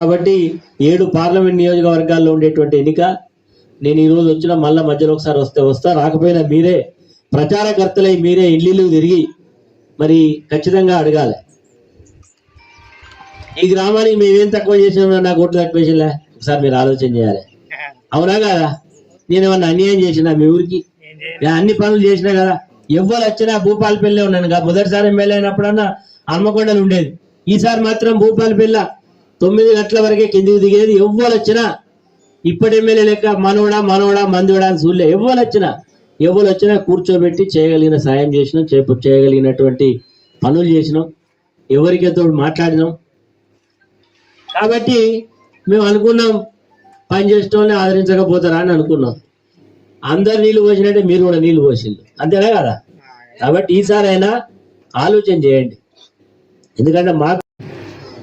కాబట్టి ఏడు పార్లమెంట్ నియోజకవర్గాల్లో ఉండేటువంటి ఎన్నిక నేను ఈ రోజు వచ్చిన మళ్ళా మధ్యలో ఒకసారి వస్తే వస్తా. రాకపోయినా మీరే ప్రచారకర్తలై మీరే ఇల్లు తిరిగి మరి ఖచ్చితంగా అడగాలి. ఈ గ్రామానికి మేమేం తక్కువ చేసినా నాకు ఓట్లు తక్కువ చేసినా ఒకసారి మీరు ఆలోచన చేయాలి. అవునా కదా? నేను ఏమన్నా అన్యాయం చేసినా మీ ఊరికి? నేను అన్ని పనులు చేసినా కదా? ఎవ్వరు వచ్చినా భూపాలపల్లి ఉన్నాను. కదా మొదటిసారి ఎమ్మెల్యే అయినప్పుడన్నా హన్మకొండలు ఉండేది. ఈసారి మాత్రం భూపాలపల్లి తొమ్మిది గంటల వరకే కిందికి దిగేది ఎవ్వరు వచ్చినా ఇప్పటి ఎమ్మెల్యే లెక్క మనోడా మనోడా మందివడా అని చూడలే. ఎవ్వరు వచ్చినా ఎవరు వచ్చినా కూర్చోబెట్టి చేయగలిగిన సాయం చేసినాం చేప చేయగలిగినటువంటి పనులు చేసినాం ఎవరికైతే మాట్లాడినాం. కాబట్టి మేము అనుకున్నాం పని చేసిన వాళ్ళని ఆదరించకపోతారా అని అనుకున్నాం. అందరు నీళ్ళు పోసినట్టే మీరు కూడా నీళ్ళు పోసిండు అంతేనా కదా? కాబట్టి ఈసారి అయినా ఆలోచన చేయండి. ఎందుకంటే మాకు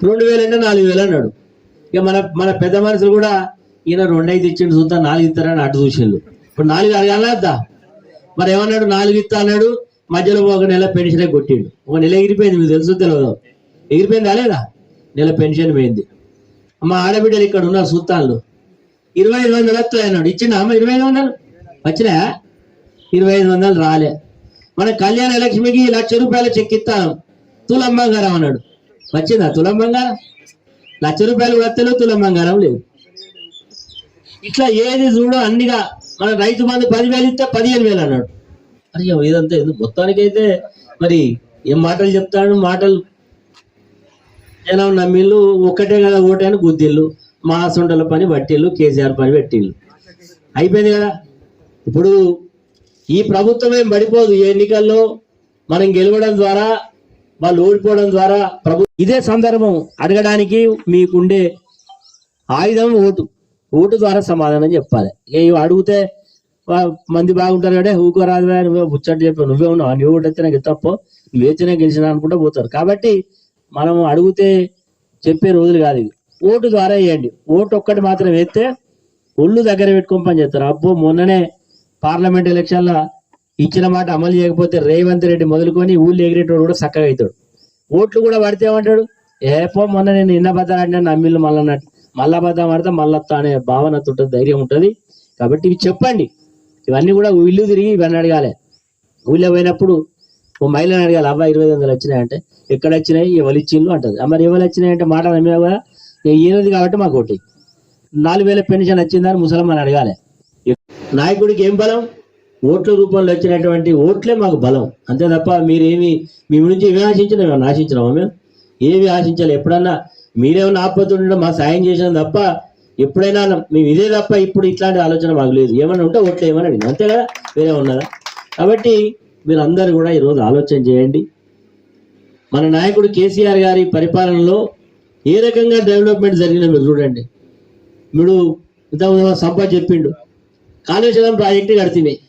రెండు వేలు అంటే నాలుగు వేలు అన్నాడు. ఇక మన మన పెద్ద మనుషులు కూడా ఈయన రెండు ఐదు ఇచ్చిండు చూద్దాం నాలుగు ఇస్తారని అటు చూసిండు. ఇప్పుడు నాలుగు అడగాలద్దా మరి ఏమన్నాడు? నాలుగు ఇస్తా అన్నాడు. మధ్యలో ఒక నెల పెన్షన్ కొట్టిండు. ఒక నెల ఎగిరిపోయింది మీకు తెలుసు తెలియదు. ఎగిరిపోయింది లేదా? నెల పెన్షన్ పోయింది. మా ఆడబిడ్డలు ఇక్కడ ఉన్నారు సుత్తాళ్ళు ఇరవై ఐదు వందలు వస్తాయి అన్నాడు. ఇచ్చిండా అమ్మ ఇరవై ఐదు వందలు? వచ్చినా ఇరవై ఐదు వందలు రాలే. మన కళ్యాణ లక్ష్మికి లక్ష రూపాయల చెక్ ఇస్తాను. తులం బంగారం అన్నాడు. వచ్చిందా? తులం బంగారం? లక్ష రూపాయలు వస్తలేవు తులం బంగారం లేదు ఇట్లా ఏది చూడో అన్నిగా మన రైతు బంధు పదివేలు ఇస్తే పదిహేను వేలు అన్నాడు. అరే ఇదంతా ఎందుకు మొత్తానికైతే మరి ఏం మాటలు చెప్తాడు? మాటలు జనం నమ్మిళ్ళు ఒక్కటే కదా అని గుద్దిళ్ళు మా సొంటల పని పట్టిళ్ళు కేసీఆర్ పని పెట్టిళ్ళు అయిపోయింది కదా? ఇప్పుడు ఈ ప్రభుత్వం ఏం పడిపోదు? ఈ ఎన్నికల్లో మనం గెలవడం ద్వారా వాళ్ళు ఓడిపోవడం ద్వారా ప్రభు ఇదే సందర్భం అడగడానికి మీకుండే ఆయుధం ఓటు. ఓటు ద్వారా సమాధానం చెప్పాలి. ఏ అడిగితే మంది బాగుంటారు కదా ఊకోరాదు నువ్వే ముచ్చట చెప్పావు నువ్వే ఉన్నావు నీ ఓటు అయితే నాకు తప్ప నువ్వు గెలిచినా అనుకుంటూ పోతారు. కాబట్టి మనం అడిగితే చెప్పే రోజులు కాదు ఇవి. ఓటు ద్వారా వేయండి. ఓటు ఒక్కటి మాత్రం వేస్తే ఒళ్ళు దగ్గర పెట్టుకొని పని చేస్తారు. అబ్బో మొన్ననే పార్లమెంట్ ఎలక్షన్ల ఇచ్చిన మాట అమలు చేయకపోతే రేవంత్ రెడ్డి మొదలుకొని ఊళ్ళు ఎగిరేటోడు కూడా చక్కగా అవుతాడు. ఓట్లు కూడా పడితే ఏమంటాడు? ఏ పో మొన్న నేను నిన్న బద్ద అంటే నమ్మిళ్ళు మళ్ళీ మళ్ళా బద్ద పడితే మళ్ళా అనే భావన ఉంటుంది ధైర్యం ఉంటుంది. కాబట్టి ఇవి చెప్పండి. ఇవన్నీ కూడా ఇల్లు తిరిగి ఇవన్నీ అడగాలి. ఊళ్ళో పోయినప్పుడు ఓ మహిళని అడగాలి అబ్బాయి ఇరవై ఐదు వందలు వచ్చినాయంటే ఎక్కడ వచ్చినాయి? ఎవరు ఇచ్చిండ్రు? అంటది. మరి ఎవరు వచ్చినాయంటే మాట నమ్మినా కూడా ఏనది కాబట్టి మాకు ఒకటి నాలుగు వేల పెన్షన్ వచ్చిందని ముసలమ్మని అడగాలి. నాయకుడికి ఏం బలం? ఓట్ల రూపంలో వచ్చినటువంటి ఓట్లే మాకు బలం. అంతే తప్ప మీరేమి మీ నుంచి ఏమి ఆశించిన మేము ఆశించినామా మేము? ఏమి ఆశించాలి. ఎప్పుడన్నా మీరేమన్నా ఆపత్తుండడం మా సాయం చేసిన తప్ప ఎప్పుడైనా మేము ఇదే తప్ప ఇప్పుడు ఇట్లాంటి ఆలోచన మాకు లేదు. ఏమన్నా ఉంటే ఓట్లు ఏమని అడిగింది. అంతే కదా? వేరే ఉన్నదా కాబట్టి మీరు అందరు కూడా ఈరోజు ఆలోచన చేయండి. మన నాయకుడు కేసీఆర్ గారి పరిపాలనలో ఏ రకంగా డెవలప్మెంట్ జరిగినా మీరు చూడండి. మీరు ఇంత సంపద చెప్పిండు. కాళేశ్వరం ప్రాజెక్టు కడుతున్నాయి.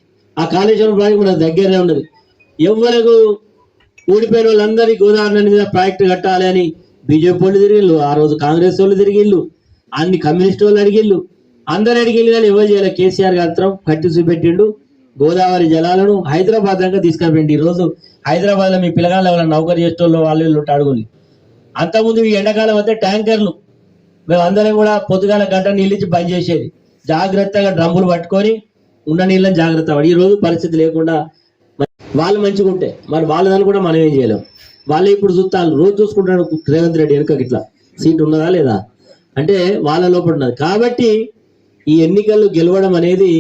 ఆ కాళేశ్వరం ప్రాజెక్ట్ మన దగ్గరనే ఉన్నది. ఎవరికి ఊడిపోయిన వాళ్ళందరి గోదావరి నది మీద ప్రాజెక్టు కట్టాలి అని బీజేపీ వాళ్ళు తిరిగిళ్ళు ఆ రోజు కాంగ్రెస్ వాళ్ళు తిరిగిళ్ళు అన్ని కమ్యూనిస్ట్ వాళ్ళు అడిగిళ్ళు. అందరు అడిగిళ్ళు కానీ ఎవరు చేయాలి? కేసీఆర్ గాత్రం కట్టి చూపెట్టిండు. గోదావరి జలాలను హైదరాబాద్ దాకా తీసుకెళ్ళండి ఈరోజు రోజు మీ పిల్లగాళ్ళు ఎవరైనా నౌకరీ చేసేటోళ్ళు వాళ్ళు వీళ్ళు అడుగుని అంతకుముందు ఈ ఎండాకాలం అంతా ట్యాంకర్లు. మేము అందరం కూడా పొద్దుగాల గంట నీళ్ళు ఇచ్చి బంద్ చేసేది. జాగ్రత్తగా డ్రమ్ములు పట్టుకొని ఉండనీళ్ళని జాగ్రత్త పడి ఈ రోజు పరిస్థితి లేకుండా వాళ్ళు మంచిగా ఉంటే మరి వాళ్ళదని కూడా మనం ఏం చేయలేం. వాళ్ళు ఇప్పుడు చూస్తాను రోజు చూసుకుంటాడు రేవంత్ రెడ్డి వెనుక ఇట్లా. సీట్ ఉన్నదా లేదా? అంటే వాళ్ళ లోపల ఉన్నది. కాబట్టి ఈ ఎన్నికల్లో గెలవడం అనేది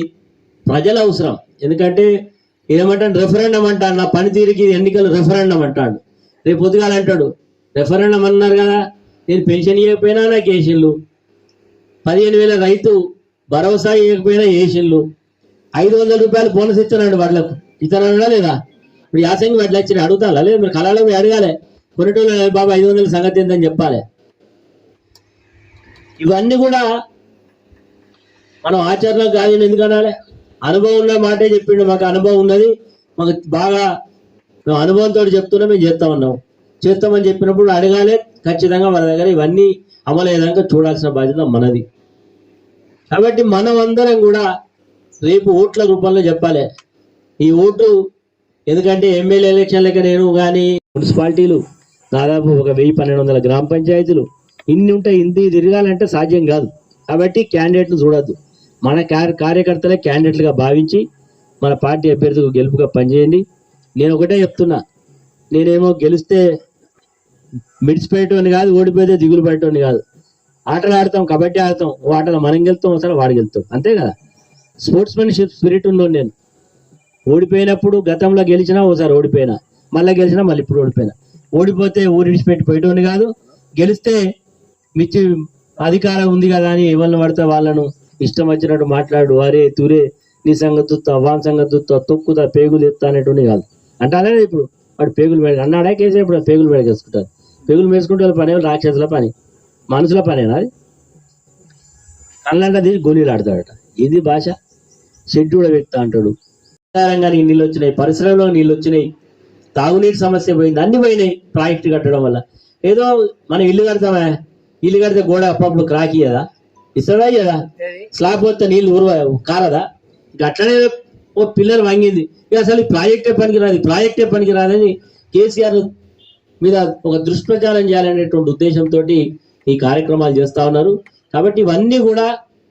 ప్రజల అవసరం. ఎందుకంటే ఏమంటాడు రెఫరెండం అంటాడు. నా పనితీరుకి ఎన్నికలు రెఫరెండం అంటాడు. రేపు పొద్దుగాల అంటాడు రెఫరెండం అన్నారు కదా నేను పెన్షన్ ఇవ్వకపోయినా నాకు వేసిళ్ళు పదిహేను వేల రైతు భరోసా ఇవ్వకపోయినా వేసిళ్ళు ఐదు వందల రూపాయలు బోనస్ ఇచ్చానండి వాళ్ళకు ఇతరులా లేదా? ఇప్పుడు యాసంగి వడ్లు ఇచ్చిన అడుగుతారా? లేదు మీరు కళలో అడగాలి. కొనేటోళ్ళు బాబు ఐదు వందల సంగతి ఏందని చెప్పాలి. ఇవన్నీ కూడా మనం ఆచరణ కాదని ఎందుకు అనాలి? అనుభవం ఉన్న మాటే చెప్పిండు మాకు అనుభవం ఉన్నది. మాకు బాగా మేము అనుభవంతో చెప్తున్నా మేము చేస్తా ఉన్నాం. చేస్తామని చెప్పినప్పుడు అడగాలి ఖచ్చితంగా మన దగ్గర ఇవన్నీ అమలయ్యేదాకా చూడాల్సిన బాధ్యత మనది. కాబట్టి మనం అందరం కూడా రేపు ఓట్ల రూపంలో చెప్పాలి. ఈ ఓటు ఎందుకంటే ఎమ్మెల్యే ఎలక్షన్ లెక్క నేను కానీ మున్సిపాలిటీలు దాదాపు ఒక వెయ్యి పన్నెండు వందల గ్రామ పంచాయతీలు ఇన్ని ఉంటాయి ఇంత తిరగాలంటే సాధ్యం కాదు. కాబట్టి క్యాండిడేట్లు చూడద్దు. మన కార్య కార్యకర్తలే క్యాండిడేట్లుగా భావించి మన పార్టీ అభ్యర్థులకు గెలుపుగా పనిచేయండి. నేను ఒకటే చెప్తున్నా. నేనేమో గెలిస్తే మిడిచిపోయేటోని కాదు ఓడిపోతే దిగులు పెట్టని కాదు. ఆటలు ఆడతాం కబడ్డీ ఆడతాం ఓ ఆటలో మనం గెలుస్తాం ఒకసారి వాడు గెలుతాం అంతే కదా? స్పోర్ట్స్మెన్షిప్ స్పిరిట్ ఉందో నేను. ఓడిపోయినప్పుడు గతంలో గెలిచినా ఓసారి ఓడిపోయినా. మళ్ళీ గెలిచినా మళ్ళీ ఇప్పుడు ఓడిపోయినా. ఓడిపోతే ఊరి విడిచిపెట్టి పోయేటోని కాదు. గెలిస్తే మిచ్చి అధికారం ఉంది కదా అని ఎవరిని పడితే వాళ్ళను ఇష్టం వచ్చినట్టు మాట్లాడు వారే తూరే నీ సంగతి వాన్ సంగతి దుత్తా తొక్కుతా పేగులు ఎత్తా అనేటువంటి కాదు. అంటే ఇప్పుడు. వాడు పేగులు మేడ అన్నాడే కేసే ఇప్పుడు పేగులు మేడకేసుకుంటారు పేగులు మేసుకుంటే పని? రాక్షసుల పని. మనుషుల పనేనా అది? కళ్ళంట తీసి గోళీలు ఆడతాడట. ఇది భాష. షెడ్యూల్ వ్యక్తి అంటాడు రంగానికి నీళ్ళు వచ్చినాయి పరిసరంలో నీళ్ళు వచ్చినాయి తాగునీటి సమస్య పోయింది అన్ని పోయినాయి ప్రాజెక్టు కట్టడం వల్ల. ఏదో మనం ఇల్లు కడతామా ఇల్లు కడితే గోడ అప్పుడప్పుడు క్రాకి కదా ఇస్తాడా కదా స్లాబ్ పోతే నీళ్ళు ఊరు కారదా? అట్లనే ఓ పిల్లర్ వంగింది. ఇక అసలు ఈ ప్రాజెక్టే పనికిరాదు ఈ ప్రాజెక్టే పనికిరాదని కేసీఆర్ మీద ఒక దుష్ప్రచారం చేయాలనేటువంటి ఉద్దేశంతో ఈ కార్యక్రమాలు చేస్తా ఉన్నారు. కాబట్టి ఇవన్నీ కూడా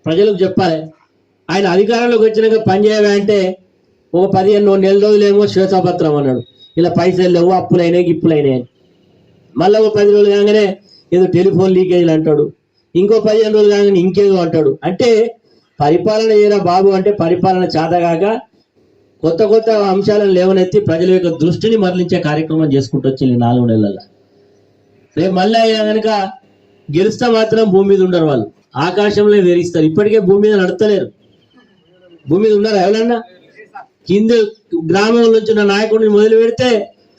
ప్రజలకు చెప్పాలి. ఆయన అధికారంలోకి వచ్చినాక పనిచేయగా అంటే ఒక పదిహేను నెల రోజులేమో శ్వేతపత్రం అన్నాడు. ఇలా పైసలు లేవు అప్పులైనాయి ఇప్పులైనాయి మళ్ళీ ఒక పది రోజులు కాగానే ఏదో టెలిఫోన్ లీకేజీలు అంటాడు. ఇంకో పదిహేను రోజులు కాగానే ఇంకేదో అంటాడు. అంటే పరిపాలన ఏరా బాబు అంటే పరిపాలన చేతగాక కొత్త కొత్త అంశాలను లేవనెత్తి ప్రజల యొక్క దృష్టిని మరలించే కార్యక్రమం చేసుకుంటూ వచ్చింది నాలుగు నెలల రేపు మళ్ళీ అయినా కనుక గెలిస్తే మాత్రం భూమి మీద ఉండరు వాళ్ళు. ఆకాశంలో వేరిస్తారు. ఇప్పటికే భూమి మీద నడతలేరు భూమి మీద ఉన్నారా ఎవరన్నా? కింద గ్రామంలో నుంచి ఉన్న నాయకుడిని మొదలు పెడితే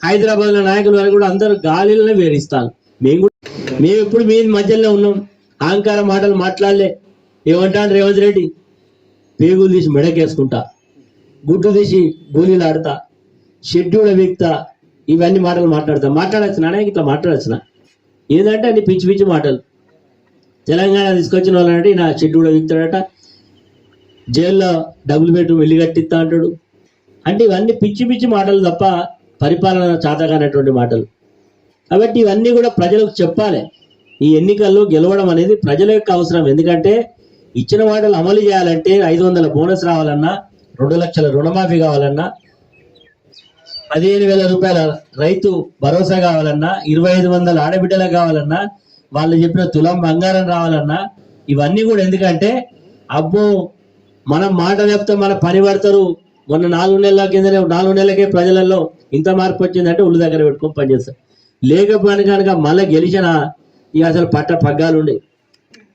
హైదరాబాద్లో నాయకుల వరకు కూడా అందరూ గాలిలోనే వేరిస్తాను మేము కూడా మేము ఎప్పుడు మీ మధ్యలో ఉన్నాం. అహంకార మాటలు మాట్లాడలే. ఏమంటాడు రేవంత్ రెడ్డి? పేగులు తీసి మెడకేసుకుంటా. గుడ్డు తీసి గోళీలు ఆడతా. షెడ్యూల్ వీక్తా. ఇవన్నీ మాటలు మాట్లాడతా. మాట్లాడచ్చు నానే ఇట్లా మాట్లాడచ్చునా ఏంటంటే అన్ని పిచ్చి పిచ్చి మాటలు. తెలంగాణ తీసుకొచ్చిన వాళ్ళంటే నా షెడ్యూల్ వీక్తాడట. జైల్లో డబుల్ బెడ్రూమ్ వెళ్ళి కట్టిస్తా అంటాడు. అంటే ఇవన్నీ పిచ్చి పిచ్చి మాటలు తప్ప పరిపాలన చాతకానటువంటి మాటలు. కాబట్టి ఇవన్నీ కూడా ప్రజలకు చెప్పాలి. ఈ ఎన్నికల్లో గెలవడం అనేది ప్రజల యొక్క అవసరం. ఎందుకంటే ఇచ్చిన మాటలు అమలు చేయాలంటే ఐదు వందల బోనస్ రావాలన్నా రెండు లక్షల రుణమాఫీ కావాలన్నా పదిహేను వేల రూపాయల రైతు భరోసా కావాలన్నా ఇరవై ఐదు వందల ఆడబిడ్డలకు కావాలన్నా వాళ్ళు చెప్పిన తులం బంగారం రావాలన్నా ఇవన్నీ కూడా ఎందుకంటే అబ్బో మనం మాట చెప్తే మన పని పడతారు మొన్న నాలుగు నెలల కిందనే నాలుగు నెలలకే ప్రజలలో ఇంత మార్పు వచ్చిందంటే ఉళ్ళు దగ్గర పెట్టుకొని పనిచేస్తారు లేకపోయినా కనుక మళ్ళీ గెలిచిన ఇక అసలు పట్ట పగ్గాలు ఉండే.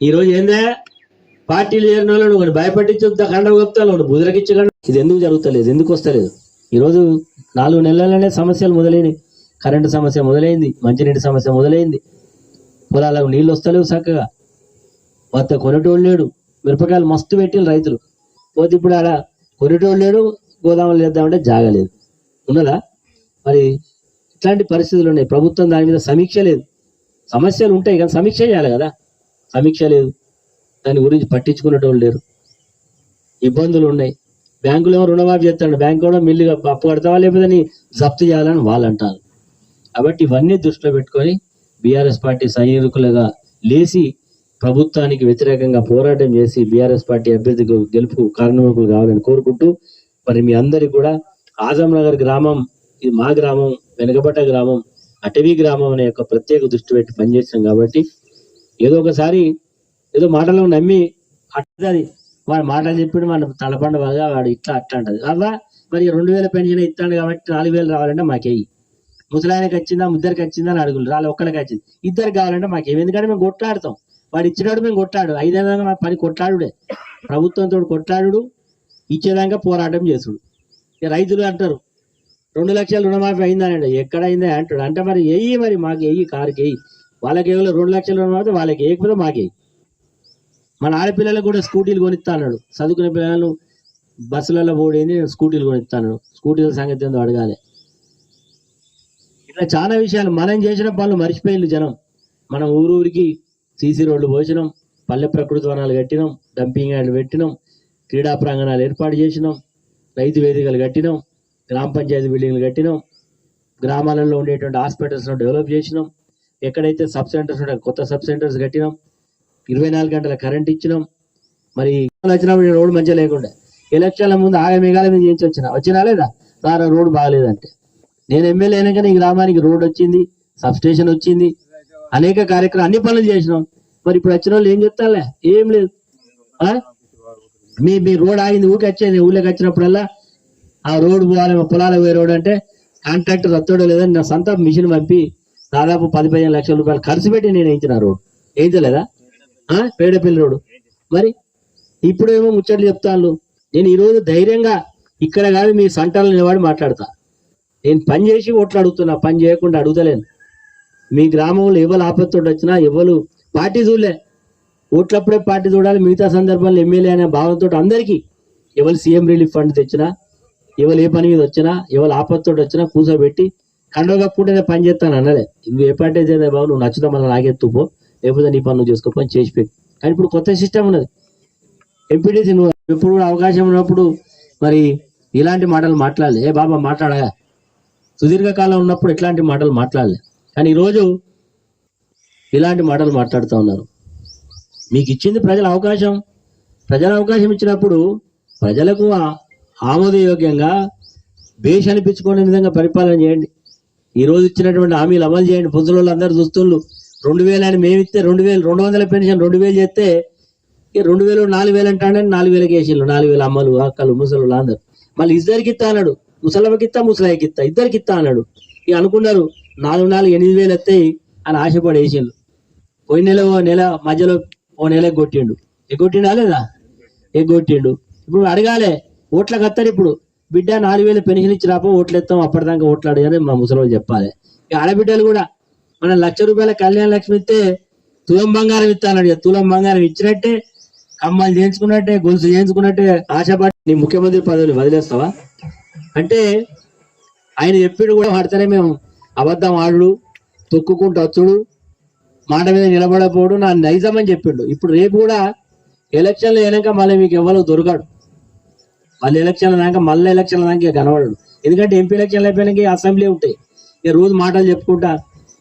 ఈరోజు ఏందే? పార్టీలు చేరిన వాళ్ళు నువ్వు భయపట్టించు కండ చెప్తాను ఒకటి బుదిరకిచ్చగండి ఇది ఎందుకు జరుగుతలేదు? ఎందుకు వస్తలేదు? ఈరోజు నాలుగు నెలలనే సమస్యలు మొదలైనవి కరెంటు సమస్య మొదలైంది మంచినీటి సమస్య మొదలైంది. పొలాలకు నీళ్ళు వస్తలేవు చక్కగా. కొత్త కొనేటోళ్ళు లేడు. మిరపకాయలు మస్తు పెట్టిన రైతులు. పోతే ఇప్పుడు అలా కొనేటోళ్ళు లేడు గోదాములు లేద్దామంటే జాగలేదు ఉన్నదా? మరి ఇట్లాంటి పరిస్థితులు ఉన్నాయి. ప్రభుత్వం దాని మీద సమీక్ష లేదు. సమస్యలు ఉంటాయి కానీ సమీక్ష చేయాలి కదా. సమీక్ష లేదు. దాని గురించి పట్టించుకునేటోళ్ళు లేరు. ఇబ్బందులు ఉన్నాయి. బ్యాంకులు ఏమో రుణమాఫీ చేస్తాడు. బ్యాంకు కూడా మిల్లుగా అప్పు కడతావా లేకపోతే నీ జప్తు చేయాలని వాళ్ళు అంటారు. కాబట్టి ఇవన్నీ దృష్టిలో పెట్టుకొని బీఆర్ఎస్ పార్టీ సైనికులుగా లేచి ప్రభుత్వానికి వ్యతిరేకంగా పోరాటం చేసి బీఆర్ఎస్ పార్టీ అభ్యర్థికి గెలుపు కారణమకులు కావాలని కోరుకుంటూ మరి మీ అందరికి కూడా ఆజం నగర్ గ్రామం ఇది మా గ్రామం వెనకబట్ట గ్రామం అటవీ గ్రామం అనే యొక్క ప్రత్యేక దృష్టి పెట్టి పనిచేసాం కాబట్టి ఏదో ఒకసారి ఏదో మాటలను నమ్మి అట్టది వాడు మాటలు చెప్పిన మన తలపండ బాగా వాడు ఇట్లా అట్లా అంటది. అలా మరి రెండు వేల పెన్షన్ ఇస్తాడు కాబట్టి నాలుగు వేలు రావాలంటే మాకేయి. ముసలాయనకి వచ్చిందా ముద్దరికి వచ్చిందా అని అడుగులు. రాళ్ళు ఒక్కడికి వచ్చింది. ఇద్దరికి కావాలంటే మాకేం ఎందుకంటే మేము కొట్లాడతాం. వాడు ఇచ్చినాడు మేము కొట్లాడు ఐదేళ్ళగా మా పని కొట్లాడుడే. ప్రభుత్వంతో కొట్లాడు ఇచ్చేదాకా పోరాటం చేసుడు. ఇక రైతులు అంటారు రెండు లక్షల రుణమాఫీ అయిందని ఎక్కడ అయిందా అంటాడు. అంటే మరి ఎయ్యి మరి మాకు ఎయ్యి కారుకి ఎయ్యి వాళ్ళకి ఏమో రెండు లక్షల రుణమాఫీ వాళ్ళకి వేయకపోతే మాకే మన ఆడపిల్లలకు కూడా స్కూటీలు కొనిస్తా అన్నాడు. చదువుకునే పిల్లలు బస్సులలో ఓడింది నేను స్కూటీలు కొనిస్తాను స్కూటీల సంగతి ఏందో అడగాలి. ఇట్లా చాలా విషయాలు మనం చేసిన పనులు మర్చిపోయింది జనం. మనం ఊరూరికి సీసీ రోడ్లు పోసినాం పల్లె ప్రకృతి వనాలు కట్టినాం డంపింగ్ యార్డ్లు పెట్టినాం క్రీడా ప్రాంగణాలు ఏర్పాటు చేసినాం రైతు వేదికలు కట్టినాం గ్రామ పంచాయతీ బిల్డింగ్లు కట్టినాం గ్రామాలలో ఉండేటువంటి హాస్పిటల్స్ను డెవలప్ చేసినాం ఎక్కడైతే సబ్ సెంటర్స్ ఉంటాయి కొత్త సబ్ సెంటర్స్ కట్టినాం ఇరవై నాలుగు గంటల కరెంట్ ఇచ్చినాం మరి వచ్చినప్పుడు రోడ్డు మంచిగా లేకుండా ఎలక్షన్ల ముందు ఆగ మేఘాల మీద చేయించి వచ్చిన వచ్చినా లేదా? సార్ రోడ్డు బాగాలేదంటే. నేను ఎమ్మెల్యే అయినాక ఈ గ్రామానికి రోడ్ వచ్చింది సబ్ స్టేషన్ వచ్చింది అనేక కార్యక్రమాలు అన్ని పనులు చేసినాం. మరి ఇప్పుడు వచ్చిన వాళ్ళు ఏం చెప్తాలే ఏం లేదు. మీ మీ రోడ్ ఆగింది ఊరికి వచ్చేది ఊళ్ళోకి వచ్చినప్పుడల్లా ఆ రోడ్డు పోవాలి మా పొలాలకు పోయే రోడ్ అంటే కాంట్రాక్టర్ వస్తాడో లేదని నా సొంత మిషన్ పంపి దాదాపు పది పదిహేను లక్షల రూపాయలు ఖర్చు పెట్టి నేను వేయించిన రోడ్. వేయించలేదా? పేడపల్లి రోడ్డు మరి ఇప్పుడేమో ముచ్చట్లు చెప్తాను నేను ఈరోజు ధైర్యంగా ఇక్కడ కాదు మీ సంటలు నిలబడి మాట్లాడతా. నేను పని చేసి ఓట్లు అడుగుతున్నా పని చేయకుండా అడుగుతలేను. మీ గ్రామంలో ఎవరు ఆపత్తోటి వచ్చినా ఎవరు పార్టీ చూడలే. ఓట్లప్పుడే పార్టీ చూడాలి మిగతా సందర్భంలో ఎమ్మెల్యే అనే భావనతో అందరికీ ఎవరు సీఎం రిలీఫ్ ఫండ్ తెచ్చినా ఎవరు ఏ పని మీద వచ్చినా ఎవరు ఆపత్తోటి వచ్చినా కూర్చోబెట్టి కండవ కప్పుకుంటే పని చేస్తాను అనలే. నువ్వు ఏ పార్టీ చేద్దా బాబు నువ్వు నచ్చుతా మళ్ళీ నాగెత్తుపో లేకపోతే నీ పని నువ్వు చేసుకో పని చేసి కానీ ఇప్పుడు కొత్త సిస్టమ్ ఉన్నది. ఎంపీటీసీ నువ్వు ఎప్పుడు కూడా అవకాశం ఉన్నప్పుడు మరి ఇలాంటి మాటలు మాట్లాడలే. ఏ బాబా మాట్లాడగా. సుదీర్ఘకాలం ఉన్నప్పుడు ఇట్లాంటి మాటలు మాట్లాడలే. కానీ ఈరోజు ఇలాంటి మాటలు మాట్లాడుతూ ఉన్నారు. మీకు ఇచ్చింది ప్రజల అవకాశం. ప్రజల అవకాశం ఇచ్చినప్పుడు ప్రజలకు ఆమోదయోగ్యంగా బేష్ అనిపించుకునే విధంగా పరిపాలన చేయండి. ఈ రోజు ఇచ్చినటువంటి హామీలు అమలు చేయండి. పొద్దుల అందరూ దుస్తులు రెండు వేలు అని మేము ఇస్తే రెండు వేలు రెండు వందల పెన్షన్ రెండు వేలు చేస్తే రెండు వేలు నాలుగు వేలు అంటాడని నాలుగు వేలకి వేసిండు నాలుగు వేలు అమ్మలు అక్కలు ముసలు అందరు. మళ్ళీ ఇద్దరికి ఇస్తా అన్నాడు. ముసలమ్మకి ఇస్తా ముసలాయికి ఇస్తా అన్నాడు. ఇక అనుకున్నారు నాలుగు నాలుగు ఎనిమిది వేలు వస్తాయి అని ఆశపడి వేసిండు. పోయిన నెల ఓ నెల మధ్యలో ఓ నెల కొట్టిండు ఎగ్గొట్టిండా లేదా? ఎగ్గొట్టిండు. ఇప్పుడు అడగాలే ఓట్లకు వస్తారు ఇప్పుడు. బిడ్డ నాలుగు వేలు పెన్షన్ ఇచ్చి రాపో ఓట్లు ఎత్తాం అప్పటిదాకా ఓట్లు అడగాలి మా ముసలి చెప్పాలి. ఇక ఆడబిడ్డలు కూడా మన లక్ష రూపాయల కళ్యాణ లక్ష్మి ఇస్తే తులం బంగారం ఇస్తానడు ఇక తులం బంగారం ఇచ్చినట్టే కమ్మలు చేయించుకున్నట్టే గొలుసు చేయించుకున్నట్టే ఆశపడి. నీ ముఖ్యమంత్రి పదవిని వదిలేస్తావా? అంటే ఆయన చెప్పిడు కూడా వాడితేనే మేము అబద్ధం ఆడు తొక్కుకుంటూ వచ్చుడు మాట మీద నిలబడపోడు నా నైజం అని చెప్పిండు. ఇప్పుడు రేపు కూడా ఎలక్షన్లు అయినాక మళ్ళీ మీకు ఎవరు దొరకడు. మళ్ళీ ఎలక్షన్లు దాకా మళ్ళీ ఎలక్షన్ల దాకా కనబడడు. ఎందుకంటే ఎంపీ ఎలక్షన్లు అయిపోయినాక అసెంబ్లీ ఉంటాయి. ఇక రోజు మాటలు చెప్పుకుంటా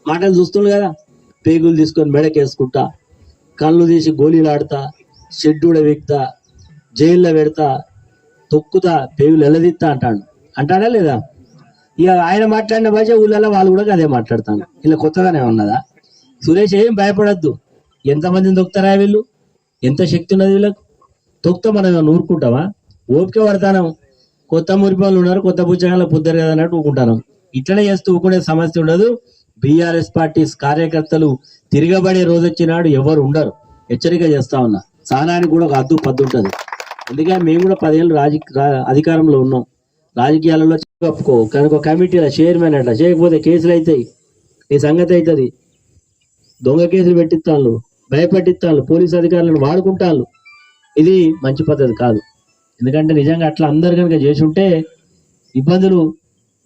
మాటలు చూస్తుండు కదా పేగులు తీసుకొని మెడకేసుకుంటా కళ్ళు తీసి గోళీలు ఆడతా షెడ్యూడ వ్యక్తా జైల్లో పెడతా తొక్కుతా పేగులు ఎల్లదిత్తా అంటాడు. అంటాడా లేదా? ఇక ఆయన మాట్లాడిన భాష ఊళ్ళలో వాళ్ళు కూడా అదే మాట్లాడతాను ఇలా కొత్తగానే ఉన్నదా? సురేష్ ఏం భయపడద్దు. ఎంతమందిని తొక్కుతారా వీళ్ళు? ఎంత శక్తి ఉన్నది వీళ్ళకు? తొక్కితే మనం నూరుకుంటావా ఓపిక పడతాను. కొత్త మురిపాలు ఉన్నారు కొత్త పుచ్చకాల పుద్దరు కదా అన్నట్టు ఊకుంటాను ఇట్లనే చేస్తూ ఊకునే సమస్య ఉండదు. బీఆర్ఎస్ పార్టీ కార్యకర్తలు తిరగబడే రోజు వచ్చినాడు ఎవరు ఉండరు. హెచ్చరిక చేస్తా ఉన్నా. సహనానికి కూడా ఒక అద్దు పద్దు ఉంటుంది. అందుకే మేము కూడా పదేళ్ళు రాజకీయ అధికారంలో ఉన్నాం. రాజకీయాలలో చెప్పుకో. కనుక కమిటీల చైర్మన్ అట్లా చేయకపోతే కేసులు అవుతాయి ఈ సంగతి అవుతుంది దొంగ కేసులు పెట్టిస్తాను భయపెట్టిస్తాను పోలీస్ అధికారులను వాడుకుంటాను ఇది మంచి పద్ధతి కాదు. ఎందుకంటే నిజంగా అట్లా అందరు కనుక చేసి ఉంటే ఇబ్బందులు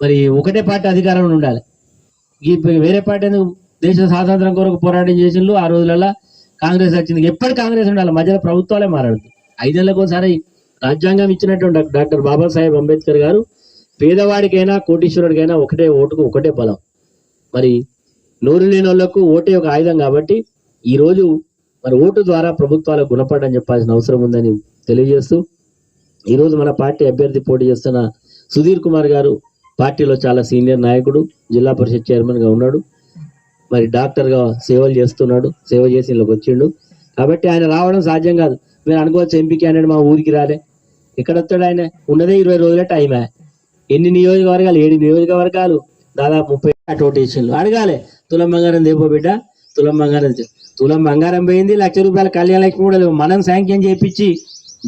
మరి ఒకటే పార్టీ అధికారంలో ఉండాలి. ఈ వేరే పార్టీ దేశ స్వాతంత్రం కొరకు పోరాటం చేసిండ్రు ఆ రోజులలో కాంగ్రెస్ వచ్చింది. ఎప్పటి కాంగ్రెస్ ఉండాలి? మధ్యలో ప్రభుత్వాలే మారదు ఐదేళ్ళకు ఒకసారి రాజ్యాంగం ఇచ్చినటువంటి డాక్టర్ బాబాసాహెబ్ అంబేద్కర్ గారు పేదవాడికైనా కోటీశ్వరుడికైనా ఒకటే ఓటుకు ఒకటే బలం. మరి నోరు లేని వాళ్ళకు ఓటే ఒక ఆయుధం కాబట్టి ఈరోజు మరి ఓటు ద్వారా ప్రభుత్వాలకు గుణపడని చెప్పాల్సిన అవసరం ఉందని తెలియజేస్తూ ఈరోజు మన పార్టీ అభ్యర్థి పోటీ చేస్తున్న సుధీర్ కుమార్ గారు పార్టీలో చాలా సీనియర్ నాయకుడు జిల్లా పరిషత్ చైర్మన్గా ఉన్నాడు. మరి డాక్టర్గా సేవలు చేస్తున్నాడు సేవ చేసి ఇళ్ళకి వచ్చిండు. కాబట్టి ఆయన రావడం సాధ్యం కాదు. మీరు అనుకోవచ్చు ఎంపీ క్యాండిడేట్ మా ఊరికి రాలే. ఎక్కడ వస్తాడు ఆయన ఉన్నదే ఇరవై రోజుల టైమే ఎన్ని నియోజకవర్గాలు? ఏడు నియోజకవర్గాలు? దాదాపు ముప్పై అటోటేషన్లు అడగాలి. తులం బంగారం దేపో బిడ్డ? తులం బంగారం తులం బంగారం పోయింది లక్ష రూపాయల కళ్యాణ లక్ష్మి కూడా లేవు. మనం శాంక్షన్ చేయించి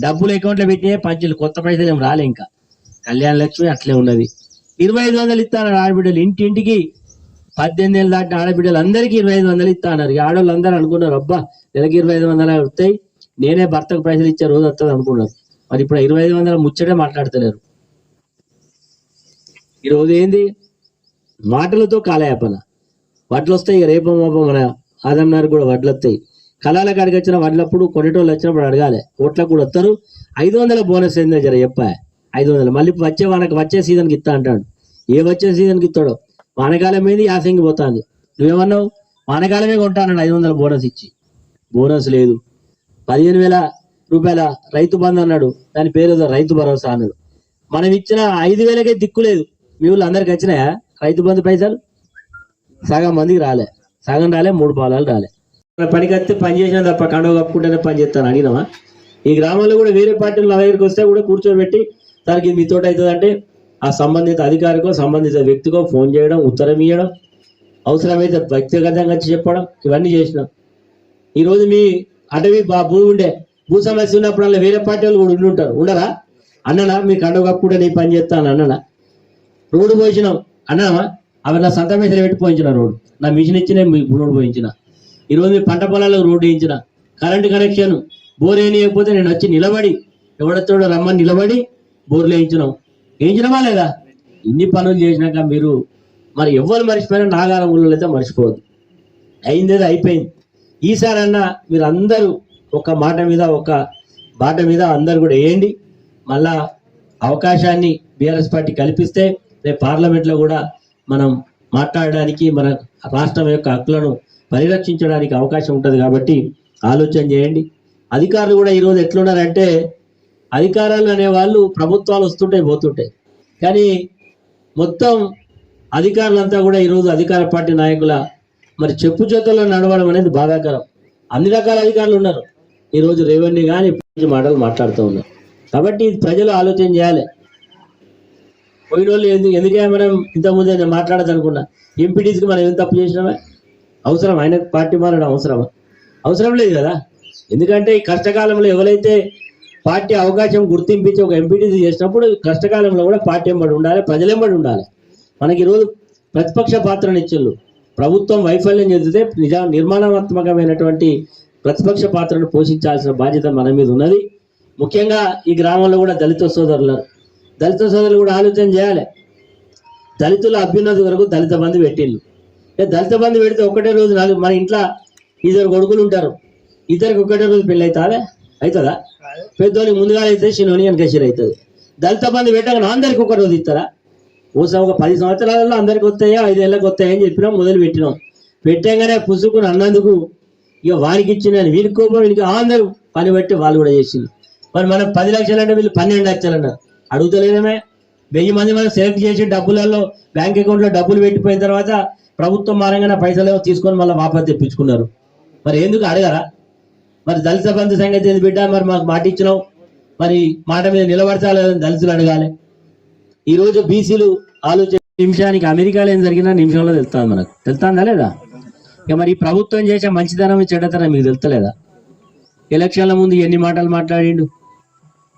డబ్బులు అకౌంట్లో పెట్టే పంచులు కొత్త పైసలు ఏం రాలే ఇంకా. కళ్యాణ లక్ష్మి అట్లే ఉన్నది. ఇరవై ఐదు వందలు ఇస్తాను ఆడబిడ్డలు. ఇంటింటికి పద్దెనిమిది ఏళ్ళు దాటిన ఆడబిడ్డలు అందరికీ ఇరవై ఐదు వందలు ఇస్తా అన్నారు ఈ ఆడవాళ్ళు అందరూ అనుకున్నారు అబ్బా నెలకి ఇరవై ఐదు వందలు వస్తాయి. నేనే భర్తకు పైసలు ఇచ్చే రోజు వస్తుంది అనుకున్నారు మరి ఇప్పుడు ఇరవై ఐదు వందల ముచ్చటే మాట్లాడతలేరు. ఈ రోజు ఏంది? మాటలతో కాలయాపన. వడ్లు వస్తాయి ఇక రేపు మాపం మన ఆదమ్నారు కూడా వడ్లు వస్తాయి కళాల కాడికి వచ్చిన వడ్లప్పుడు కొనేటోళ్ళు వచ్చినప్పుడు అడగాలి. ఓట్లకు కూడా వస్తారు ఐదు వందల బోనస్ ఏందో జర చెప్పా. ఐదు వందలు. మళ్ళీ వచ్చే వానకి వచ్చే సీజన్కి ఇస్తా అంటాడు. ఏ వచ్చే సీజన్కి ఇస్తాడో? వానకాలం ఏంది? యాసంగి పోతాంది. నువ్వేమన్నావు? వానకాలమే కొంటానండి ఐదు వందల బోనస్ ఇచ్చి. బోనస్ లేదు. పదిహేను వేల రూపాయల రైతు బంధు అన్నాడు. దాని పేరు రైతు భరోసా అన్నాడు. మనం ఇచ్చిన ఐదు వేలకే దిక్కు లేదు. మీ ఊళ్ళో అందరికి వచ్చినాయా? రైతు బంధు పైసలు? సగం మందికి రాలే. సగం రాలే మూడు పాలాలు రాలే. పనికి వస్తే పని చేసినా తప్ప కండవ కప్పుకుంటేనే పని చేస్తాను అడిగినామా ఈ గ్రామంలో కూడా వేరే పార్టీలు నా దగ్గరికి వస్తే కూడా కూర్చోబెట్టి దానికి మీ తోట అవుతుందంటే ఆ సంబంధిత అధికారికో సంబంధిత వ్యక్తికో ఫోన్ చేయడం ఉత్తరం ఇవ్వడం అవసరమైతే వ్యక్తిగతంగా వచ్చి చెప్పడం ఇవన్నీ చేసినాం. ఈరోజు మీ అటవీ బా భూమి ఉండే భూ సమస్య ఉన్నప్పుడల్లా వేరే పార్టీ వాళ్ళు కూడా ఉండి ఉంటారు. ఉండరా? అన్ననా? మీకు కండవ నేను పని చేస్తాను అన్ననా? రోడ్డు పోయించినాం అన్నామా అవి నా సంత మీద పెట్టి పోయించిన రోడ్డు. నా మిషన్ ఇచ్చిన మీకు రోడ్డు పోయించిన. ఈరోజు మీ పంట పొలాలకు రోడ్డు వేయించిన. Current connection. బోర్ వేయకపోతే నేను వచ్చి నిలబడి ఎవడొచ్చాడో రమ్మని నిలబడి బోర్లు వేయించినాం వేయించినమా లేదా? ఇన్ని పనులు చేసినాక మీరు మరి ఎవరు మర్చిపోయినా నాగారం ఊళ్ళో అయితే మర్చిపోవద్దు. అయిందేదో అయిపోయింది. ఈసారి అన్న మీరు అందరూ ఒక మాట మీద ఒక బాట మీద అందరు కూడా వేయండి. మళ్ళా అవకాశాన్ని బీఆర్ఎస్ పార్టీ కల్పిస్తే రేపు పార్లమెంట్లో కూడా మనం మాట్లాడడానికి మన రాష్ట్రం యొక్క హక్కులను పరిరక్షించడానికి అవకాశం ఉంటుంది కాబట్టి ఆలోచన చేయండి. అధికారులు కూడా ఈరోజు ఎట్లున్నారంటే అధికారాలు అనేవాళ్ళు ప్రభుత్వాలు వస్తుంటాయి పోతుంటాయి. కానీ మొత్తం అధికారులంతా కూడా ఈరోజు అధికార పార్టీ నాయకుల మరి చెప్పు చేతుల్లో నడవడం అనేది బాధాకరం. అన్ని రకాల అధికారులు ఉన్నారు. ఈరోజు రెవెన్యూ కానీ మాటలు మాట్లాడుతూ ఉన్నారు కాబట్టి ఇది ప్రజలు ఆలోచన చేయాలి. పోయిన వాళ్ళు ఎందుకు ఎందుకే మనం ఇంతకుముందు నేను మాట్లాడదనుకున్నా ఎంపీటీస్కి మనం ఏం తప్పు చేసినామే? అవసరం ఆయన పార్టీ మారడం అవసరమా? అవసరం లేదు కదా. ఎందుకంటే ఈ కష్టకాలంలో ఎవరైతే పార్టీ అవకాశం గుర్తింపించి ఒక ఎంపీటీసీ చేసినప్పుడు కష్టకాలంలో కూడా పార్టీ ఎంబడి ఉండాలి ప్రజలెంబడి ఉండాలి. మనకి ఈరోజు ప్రతిపక్ష పాత్రను ప్రభుత్వం వైఫల్యం చెందితే నిజా నిర్మాణాత్మకమైనటువంటి ప్రతిపక్ష పాత్రను పోషించాల్సిన బాధ్యత మన మీద ఉన్నది. ముఖ్యంగా ఈ గ్రామంలో కూడా దళిత సోదరులు. దళిత సోదరులు కూడా ఆలోచన చేయాలి. దళితుల అభ్యున్నతి వరకు దళిత బంధు పెట్టిళ్ళు దళిత బంధు పెడితే ఒకటే రోజు నాలుగు మన ఇంట్లో ఇద్దరు కొడుకులు ఉంటారు. ఇద్దరికి ఒకటే రోజు పెళ్ళి అవుతుందా? అవుతుందా? పెద్దోనికి ముందుగా అయితే చిన్నోని వెనకేసారి అవుతుంది. దళిత బంధు పెట్టక అందరికి ఒక రోజు ఇస్తారా? ఓసా ఒక పది సంవత్సరాలలో అందరికి వస్తాయో ఐదేళ్ళకి వస్తాయో అని చెప్పినాం మొదలు పెట్టినాం. పెట్టాగానే పుసుకుని అన్నందుకు ఇక వారికి ఇచ్చిన వీరికి కోపం వీనికి అందరూ పని బట్టి వాళ్ళు కూడా చేసింది. మరి మనం పది లక్షలు అంటే వీళ్ళు పన్నెండు లక్షలు అన్నారు అడుగుతలేనమే. వెయ్యి మంది మనం సెలెక్ట్ చేసి డబ్బులలో బ్యాంక్ అకౌంట్లో డబ్బులు పెట్టిపోయిన తర్వాత ప్రభుత్వం మారంగానే పైసలు తీసుకొని మళ్ళీ వాపస్ తెప్పించుకున్నారు. మరి ఎందుకు అడగరా? మరి దళిత బంధు సంగతి ఏంది బిడ్డ? మరి మాకు మాట ఇచ్చినావు. మరి మాట మీద నిలబడతాలని దళితులు అడగాలి. ఈరోజు బీసీలు ఆలోచన నిమిషానికి అమెరికాలో ఏం జరిగినా నిమిషంలో తెలుస్తుంది మనకు. తెలుస్తుందా లేదా? ఇక మరి ప్రభుత్వం చేసే మంచితనం చెడ్డతనం మీకు తెలుస్తలేదా? ఎలక్షన్ల ముందు ఎన్ని మాటలు మాట్లాడిండు?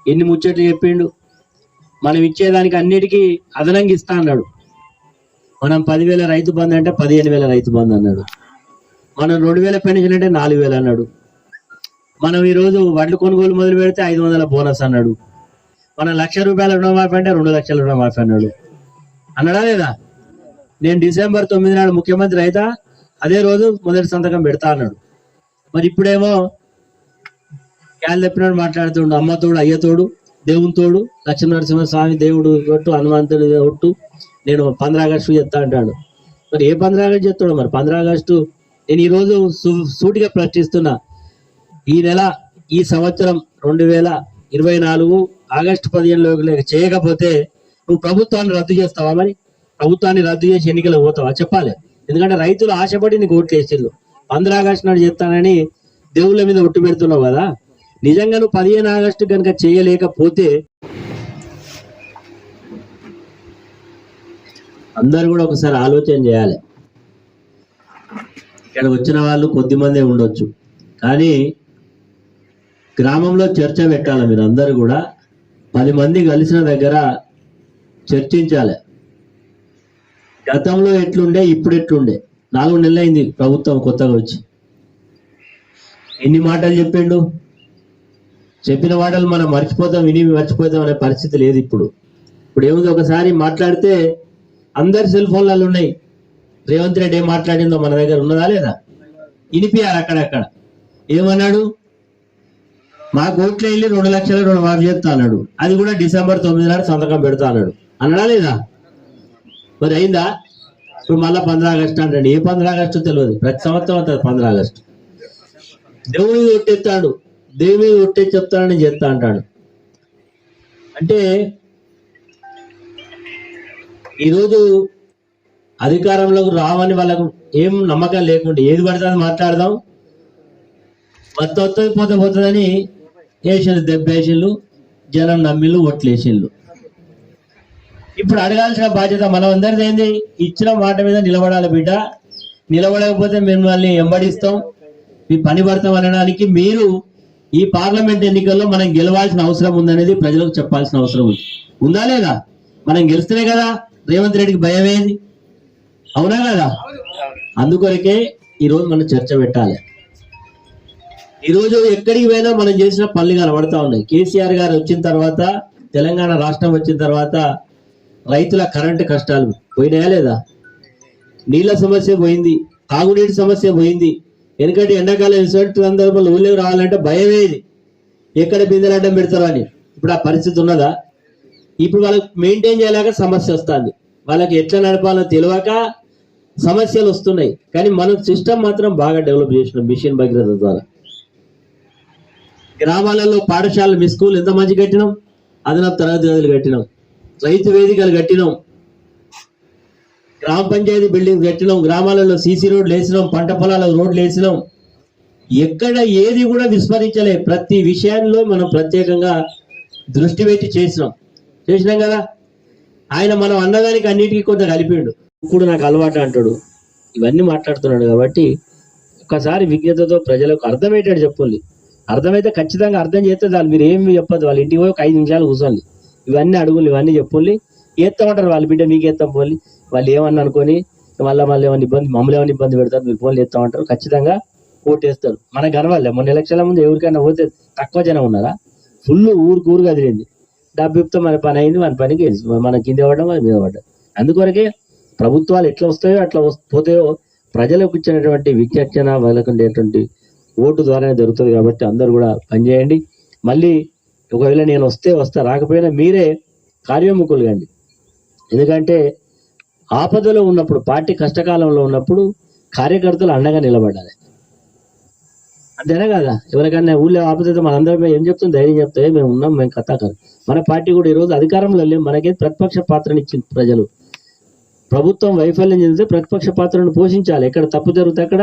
ఎన్ని ముచ్చట్లు చెప్పిండు? మనం ఇచ్చేదానికి అన్నిటికీ అదనంగా ఇస్తా అన్నాడు. మనం పదివేల రైతు బంధు అంటే పదిహేను వేల రైతు బంధు అన్నాడు. మనం రెండు వేల పెన్షన్ అంటే నాలుగు వేలు అన్నాడు. మనం ఈరోజు వడ్లు కొనుగోలు మొదలు పెడితే ఐదు వందల బోనస్ అన్నాడు. మనం లక్ష రూపాయల రుణమాఫీ అంటే రెండు లక్షల రుణమాఫీ అన్నాడు. అన్నాడా లేదా? నేను డిసెంబర్ తొమ్మిది నాడు ముఖ్యమంత్రి అయితే అదే రోజు మొదటి సంతకం పెడతా అన్నాడు. మరి ఇప్పుడేమో క్యాల్ తప్పినాడు మాట్లాడుతుండు అమ్మ తోడు అయ్య తోడు దేవుని తోడు లక్ష్మీనరసింహ స్వామి దేవుడు ఒట్టు హనుమంతుడు ఒట్టు నేను పంద్రా ఆగస్టు చెప్తా అంటాడు. మరి ఏ పంద్రా ఆగస్టు చెప్తాడు? మరి పంద్రా ఆగస్టు నేను ఈరోజు సూటిగా ప్రశ్నిస్తున్నా. ఈ నెల ఈ సంవత్సరం రెండు వేల ఇరవై నాలుగు ఆగస్టు పదిహేనులోకి లేక చేయకపోతే నువ్వు ప్రభుత్వాన్ని రద్దు చేస్తావా మరి? ప్రభుత్వాన్ని రద్దు చేసి ఎన్నికలకు పోతావా? చెప్పాలి. ఎందుకంటే రైతులు ఆశపడి నీకు ఓట్లు వేసిళ్ళు పంద్ర ఆగస్టు నాడు చేస్తానని దేవుళ్ళ మీద ఒట్టు పెడుతున్నావు కదా. నిజంగా నువ్వు పదిహేను ఆగస్టు కనుక చేయలేకపోతే అందరు కూడా ఒకసారి ఆలోచన చేయాలి. ఇక్కడ వచ్చిన వాళ్ళు కొద్ది మందే ఉండొచ్చు. కానీ గ్రామంలో చర్చ పెట్టాలి మీరు అందరు కూడా. పది మంది కలిసిన దగ్గర చర్చించాలి. గతంలో ఎట్లుండే ఇప్పుడు ఎట్లుండే నాలుగు నెలలు అయింది ప్రభుత్వం కొత్తగా వచ్చి. ఎన్ని మాటలు చెప్పిండు? చెప్పిన మాటలు మనం మర్చిపోతాం విని మర్చిపోతాం అనే పరిస్థితి లేదు ఇప్పుడు. ఇప్పుడు ఏముంది? ఒకసారి మాట్లాడితే అందరి సెల్ ఫోన్లలో ఉన్నాయి. రేవంత్ రెడ్డి ఏం మాట్లాడిందో మన దగ్గర ఉన్నదా లేదా? ఇనిపియాలి అక్కడక్కడ. ఏమన్నాడు? మా కోట్లు వెళ్ళి రెండు లక్షల రెండు మాఫీ చేస్తా అన్నాడు. అది కూడా డిసెంబర్ తొమ్మిది నాడు సంతకం పెడతా అన్నాడు. అన్నాడా లేదా? మరి అయిందా? ఇప్పుడు మళ్ళా పంద్రా ఆగస్టు అంటాడు. ఏ పంద్రా ఆగస్టు తెలియదు ప్రతి సంవత్సరం అవుతుంది పంద్రా ఆగస్టు. దేవుడి ఒట్టెత్తాడు. దేవుడి ఒట్టే చెప్తానని చెప్తా అంటాడు. అంటే ఈరోజు అధికారంలోకి రావని వాళ్ళకు ఏం నమ్మకం లేకుండా ఏది పడుతుంది మాట్లాడదాం. మొత్తం వస్తుంది పోతే పోతుందని వేసిండు దెబ్బేసిళ్ళు జనం నమ్మిళ్ళు ఓట్లు వేసిళ్ళు ఇప్పుడు అడగాల్సిన బాధ్యత మనం అందరిది ఏంది? ఇచ్చిన మాట మీద నిలబడాలి బిడ్డ. నిలబడకపోతే మిమ్మల్ని ఎంబడిస్తాం మీ పని పడతాం అనడానికి మీరు ఈ పార్లమెంట్ ఎన్నికల్లో మనం గెలవాల్సిన అవసరం ఉందనేది ప్రజలకు చెప్పాల్సిన అవసరం ఉంది. ఉందా లేదా? మనం గెలిస్తేనే కదా రేవంత్ రెడ్డికి భయం ఏది? అవునా కదా? అందుకొరకే ఈరోజు మనం చర్చ పెట్టాలి. ఈరోజు ఎక్కడికి పోయినా మనం చేసిన పనులు కనబడతా ఉన్నాయి. కేసీఆర్ గారు వచ్చిన తర్వాత తెలంగాణ రాష్ట్రం వచ్చిన తర్వాత రైతుల కరెంటు కష్టాలు పోయినాయా లేదా? నీళ్ళ సమస్య పోయింది తాగునీటి సమస్య పోయింది. ఎందుకంటే ఎండాకాలం సందర్భంలో ఊళ్ళో రావాలంటే భయమేది ఎక్కడ బిందెలు అడ్డం పెడతారో అని. ఇప్పుడు ఆ పరిస్థితి ఉన్నదా? ఇప్పుడు వాళ్ళకి మెయింటైన్ చేయలేక సమస్య వస్తుంది. వాళ్ళకి ఎట్లా నడపాలో తెలియక సమస్యలు వస్తున్నాయి. కానీ మనం సిస్టమ్ మాత్రం బాగా డెవలప్ చేసినాం మిషన్ భగీరథ ద్వారా. గ్రామాలలో పాఠశాలలు మీ స్కూల్ ఎంత మంచి కట్టినాం? అదనపు తరగతి గదులు కట్టినాం. రైతు వేదికలు కట్టినాం. గ్రామ పంచాయతీ బిల్డింగ్ కట్టినాం. గ్రామాలలో సీసీ రోడ్లు వేసినాం. పంట పొలాలకు రోడ్లు వేసినాం. ఎక్కడ ఏది కూడా విస్మరించలే. ప్రతి విషయాల్లో మనం ప్రత్యేకంగా దృష్టి పెట్టి చేసినాం. చేసినాం కదా? ఆయన మనం అన్నదానికి అన్నిటికీ కొంత కలిపిండు. ఇప్పుడు నాకు అలవాటు అంటాడు. ఇవన్నీ మాట్లాడుతున్నాడు కాబట్టి ఒక్కసారి విజ్ఞతతో ప్రజలకు అర్థమయ్యేటట్టు చెప్పండి అర్థమైతే ఖచ్చితంగా అర్థం చేస్తే దాన్ని మీరు ఏమి చెప్పదు వాళ్ళ ఇంటికి పోయి ఒక ఐదు నిమిషాలు కూర్చోండి. ఇవన్నీ అడుగులు ఇవన్నీ చెప్పుల్ని ఏస్తామంటారు వాళ్ళ. బిడ్డ మీకు ఎత్తాం పోలి వాళ్ళు ఏమన్నా అనుకొని మళ్ళీ మళ్ళీ ఏమైనా ఇబ్బంది మమ్మల్ని ఏమైనా ఇబ్బంది పెడతారు మీరు ఫోన్లు ఎత్తామంటారు ఖచ్చితంగా ఓటేస్తారు. మన గర్వాలే. మొన్న ఎలక్షన్ల ముందు ఎవరికైనా పోతే తక్కువ జనం ఉన్నారా? ఫుల్ ఊరు ఊరు కదిలింది డబ్బుతో మన పని అయింది మన పనికి మన కింద పడడం మన మీద పడ్డం. అందుకొరకే ప్రభుత్వాలు ఎట్లా వస్తాయో అట్లా పోతాయో ప్రజలకు ఇచ్చినటువంటి విచక్షణ వాళ్ళకు ఉండేటువంటి ఓటు ద్వారానే జరుగుతుంది కాబట్టి అందరూ కూడా పనిచేయండి. మళ్ళీ ఒకవేళ నేను వస్తే వస్తా రాకపోయినా మీరే కార్యోముఖులు కండి. ఎందుకంటే ఆపదలో ఉన్నప్పుడు పార్టీ కష్టకాలంలో ఉన్నప్పుడు కార్యకర్తలు అండగా నిలబడాలి. అంతేనా కదా? ఎవరికైనా ఊళ్ళో ఆపదైతే మనందరం ఏం చెప్తుంది ధైర్యం చెప్తే. మేము ఉన్నాం మేము కథాకరు మన పార్టీ కూడా ఈరోజు అధికారంలో లేవు. మనకే ప్రతిపక్ష పాత్రనిచ్చింది ప్రజలు. ప్రభుత్వం వైఫల్యం చెందితే ప్రతిపక్ష పాత్రను పోషించాలి. ఎక్కడ తప్పు జరిగితే అక్కడ